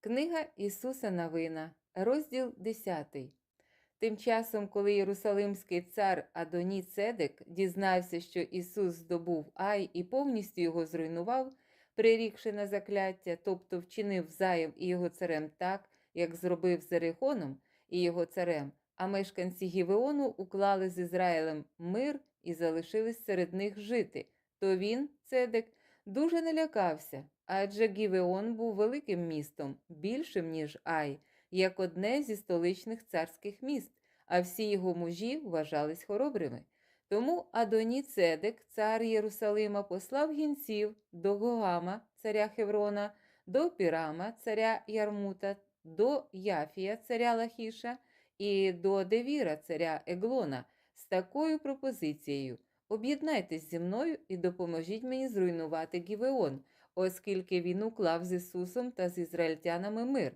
Книга Ісуса Навина, розділ 10. Тим часом, коли Єрусалимський цар Адоні Цедек дізнався, що Ісус здобув Ай і повністю його зруйнував, прирікши на закляття, тобто вчинив заяв і його царем так, як зробив з і його царем, а мешканці Гівеону уклали з Ізраїлем мир і залишились серед них жити, то він, Цедек, дуже налякався, адже Гівеон був великим містом, більшим, ніж Ай, як одне зі столичних царських міст, а всі його мужі вважались хоробрими. Тому Адоні Цедек, цар Єрусалима, послав гінців до Гогама, царя Хеврона, до Пірама, царя Ярмута, до Яфія, царя Лахіша, і до Девіра, царя Еглона, з такою пропозицією. Об'єднайтесь зі мною і допоможіть мені зруйнувати Гівеон, оскільки він уклав з Ісусом та з ізраїльтянами мир.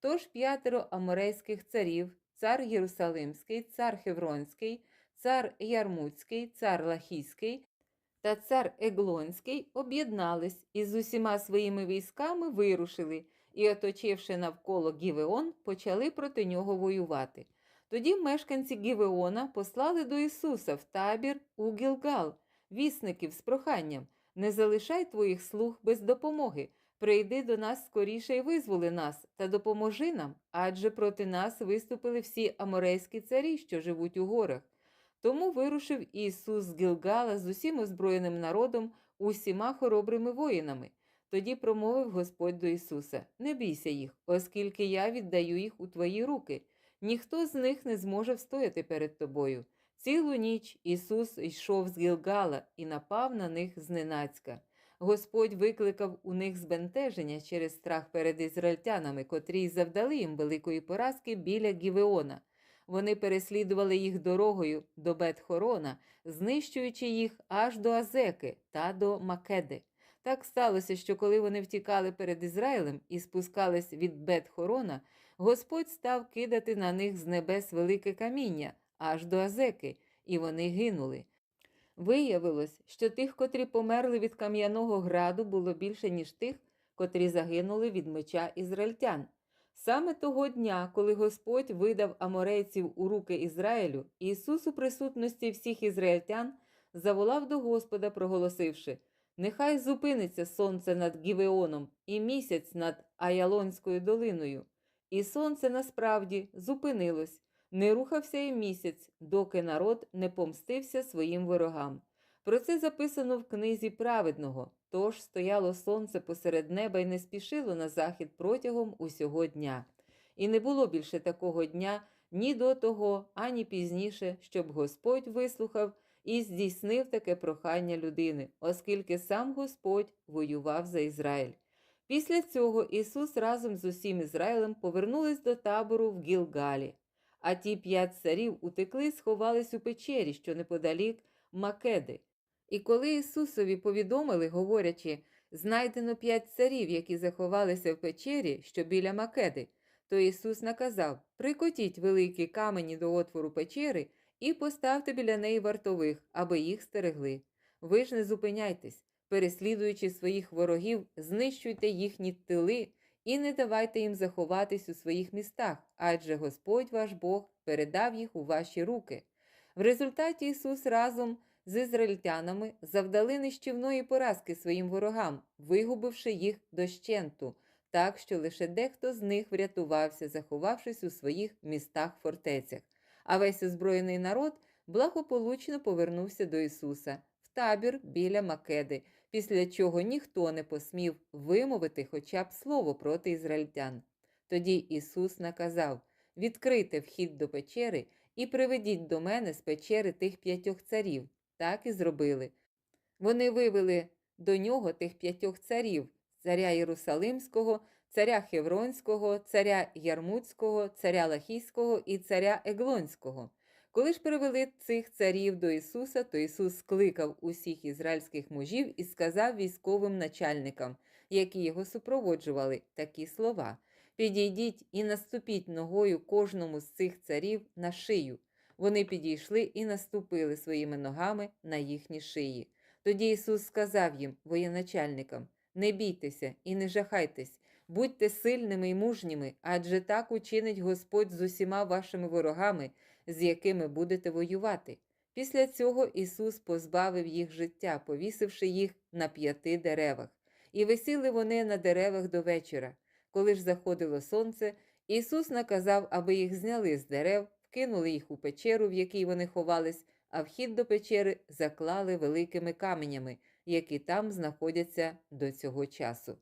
Тож п'ятеро аморейських царів, цар Єрусалимський, цар Хевронський, цар Ярмуцький, цар Лахійський та цар Еглонський об'єднались і з усіма своїми військами вирушили і, оточивши навколо Гівеон, почали проти нього воювати. Тоді мешканці Гівеона послали до Ісуса в табір у Гілгал, вісників з проханням не залишай твоїх слуг без допомоги. Прийди до нас скоріше і визволи нас та допоможи нам, адже проти нас виступили всі аморейські царі, що живуть у горах. Тому вирушив Ісус з Гілгала з усім озброєним народом, усіма хоробрими воїнами. Тоді промовив Господь до Ісуса: Не бійся їх, оскільки я віддаю їх у твої руки. Ніхто з них не зможе встояти перед тобою. Цілу ніч Ісус йшов з Гілгала і напав на них зненацька. Господь викликав у них збентеження через страх перед ізраїльтянами, котрі й завдали їм великої поразки біля Гівеона. Вони переслідували їх дорогою до Бет-Хорона, знищуючи їх аж до Азеки та до Македи. Так сталося, що коли вони втікали перед Ізраїлем і спускались від Бет-Хорона, Господь став кидати на них з небес велике каміння аж до Азеки, і вони гинули. Виявилось, що тих, котрі померли від кам'яного граду, було більше, ніж тих, котрі загинули від меча ізраїльтян. Саме того дня, коли Господь видав аморейців у руки Ізраїлю, Ісус у присутності всіх ізраїльтян заволав до Господа, проголосивши: Нехай зупиниться сонце над Гівеоном і місяць над Аялонською долиною. І сонце насправді зупинилось, не рухався і місяць, доки народ не помстився своїм ворогам. Про це записано в книзі праведного. Тож стояло сонце посеред неба і не спішило на захід протягом усього дня. І не було більше такого дня ні до того, ані пізніше, щоб Господь вислухав і здійснив таке прохання людини, оскільки сам Господь воював за Ізраїль. Після цього Ісус разом з усім Ізраїлем повернулись до табору в Гілгалі, а ті п'ять царів утекли сховались у печері, що неподалік Македи. І коли Ісусові повідомили, говорячи, знайдено п'ять царів, які заховалися в печері, що біля Македи, то Ісус наказав прикотіть великі камені до отвору печери і поставте біля неї вартових, аби їх стерегли. Ви ж не зупиняйтесь, переслідуючи своїх ворогів, знищуйте їхні тили і не давайте їм заховатись у своїх містах, адже Господь ваш Бог передав їх у ваші руки. В результаті Ісус разом з ізраїльтянами завдали нищівної поразки своїм ворогам, вигубивши їх дощенту, так що лише дехто з них врятувався, заховавшись у своїх містах-фортецях. А весь озброєний народ благополучно повернувся до Ісуса табір біля Македи, після чого ніхто не посмів вимовити хоча б слово проти ізраїльтян. Тоді Ісус наказав відкрийте вхід до печери і приведіть до мене з печери тих п'ятьох царів. Так і зробили. Вони вивели до нього тих п'ятьох царів царя Єрусалимського, царя Хевронського, царя Ярмуцького, царя Лахійського і царя Еглонського. Коли ж привели цих царів до Ісуса, то Ісус скликав усіх ізраїльських мужів і сказав військовим начальникам, які його супроводжували, такі слова: Підійдіть і наступіть ногою кожному з цих царів на шию. Вони підійшли і наступили своїми ногами на їхні шиї. Тоді Ісус сказав їм, воєначальникам: Не бійтеся і не жахайтесь, Будьте сильними і мужніми, адже так учинить Господь з усіма вашими ворогами, з якими будете воювати. Після цього Ісус позбавив їх життя, повісивши їх на п'яти деревах. І висіли вони на деревах до вечора. Коли ж заходило сонце, Ісус наказав, аби їх зняли з дерев, вкинули їх у печеру, в якій вони ховались, а вхід до печери заклали великими каменями, які там знаходяться до цього часу.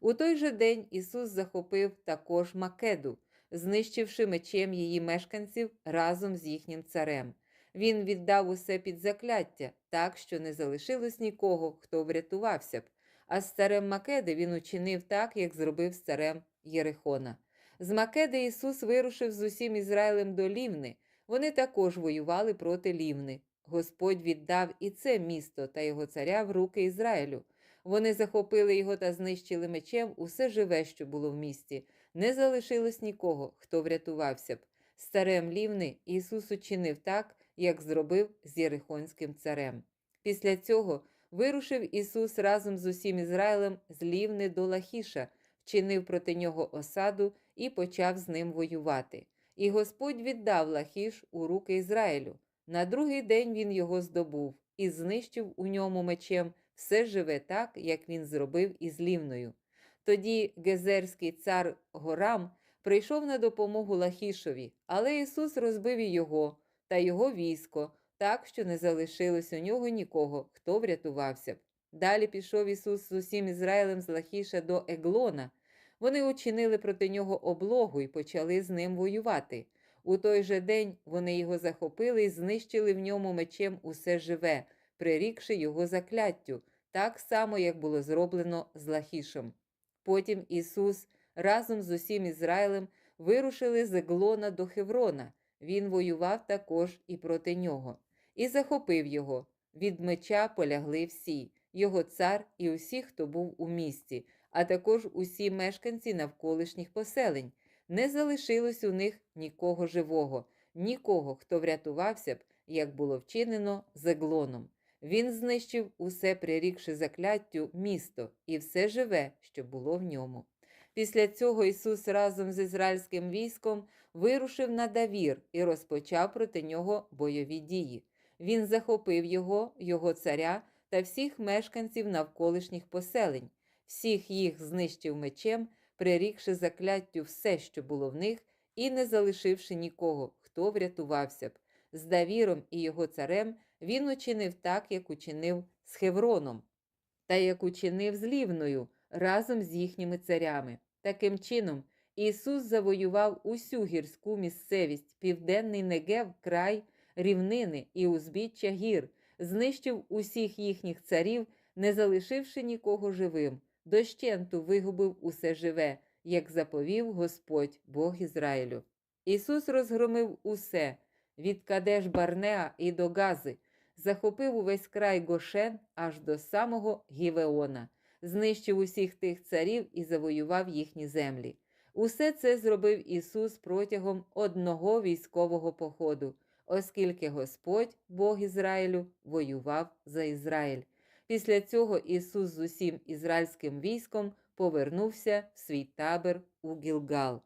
У той же день Ісус захопив також Македу, знищивши мечем її мешканців разом з їхнім царем. Він віддав усе під закляття, так що не залишилось нікого, хто врятувався б. А з царем Македи він учинив так, як зробив з царем Єрихона. З Македи Ісус вирушив з усім Ізраїлем до Лівни. Вони також воювали проти Лівни. Господь віддав і це місто та його царя в руки Ізраїлю. Вони захопили його та знищили мечем усе живе, що було в місті. Не залишилось нікого, хто врятувався б. З царем Лівни Ісус учинив так, як зробив з Єрихонським царем. Після цього вирушив Ісус разом з усім Ізраїлем з Лівни до Лахіша, вчинив проти нього осаду і почав з ним воювати. І Господь віддав Лахіш у руки Ізраїлю. На другий день він його здобув і знищив у ньому мечем все живе так, як він зробив із Лівною. Тоді гезерський цар Горам прийшов на допомогу Лахішові, але Ісус розбив і його та його військо, так що не залишилось у нього нікого, хто врятувався б. Далі пішов Ісус з усім Ізраїлем з Лахіша до Еглона. Вони учинили проти нього облогу і почали з ним воювати. У той же день вони його захопили і знищили в ньому мечем усе живе, прирікши його закляттю, так само, як було зроблено з Лахішем. Потім Ісус разом з усім Ізраїлем вирушили з Еглона до Хеврона. Він воював також і проти нього, і захопив його. Від меча полягли всі, його цар і усі, хто був у місті, а також усі мешканці навколишніх поселень. Не залишилось у них нікого живого, нікого, хто врятувався б, як було вчинено з Еглоном. Він знищив усе, прирікши закляттю місто і все живе, що було в ньому. Після цього Ісус разом з ізраїльським військом вирушив на Давір і розпочав проти нього бойові дії. Він захопив його, його царя та всіх мешканців навколишніх поселень, всіх їх знищив мечем, прирікши закляттю все, що було в них, і не залишивши нікого, хто врятувався б. З Давіром і його царем він учинив так, як учинив з Хевроном, та як учинив з Лівною разом з їхніми царями. Таким чином, Ісус завоював усю гірську місцевість, південний Негев, край, рівнини і узбіччя гір, знищив усіх їхніх царів, не залишивши нікого живим, дощенту вигубив усе живе, як заповів Господь Бог Ізраїлю. Ісус розгромив усе від Кадеш Барнеа і до Гази, захопив увесь край Гошен аж до самого Гівеона, знищив усіх тих царів і завоював їхні землі. Усе це зробив Ісус протягом одного військового походу, оскільки Господь, Бог Ізраїлю, воював за Ізраїль. Після цього Ісус з усім ізраїльським військом повернувся в свій табір у Гілгал.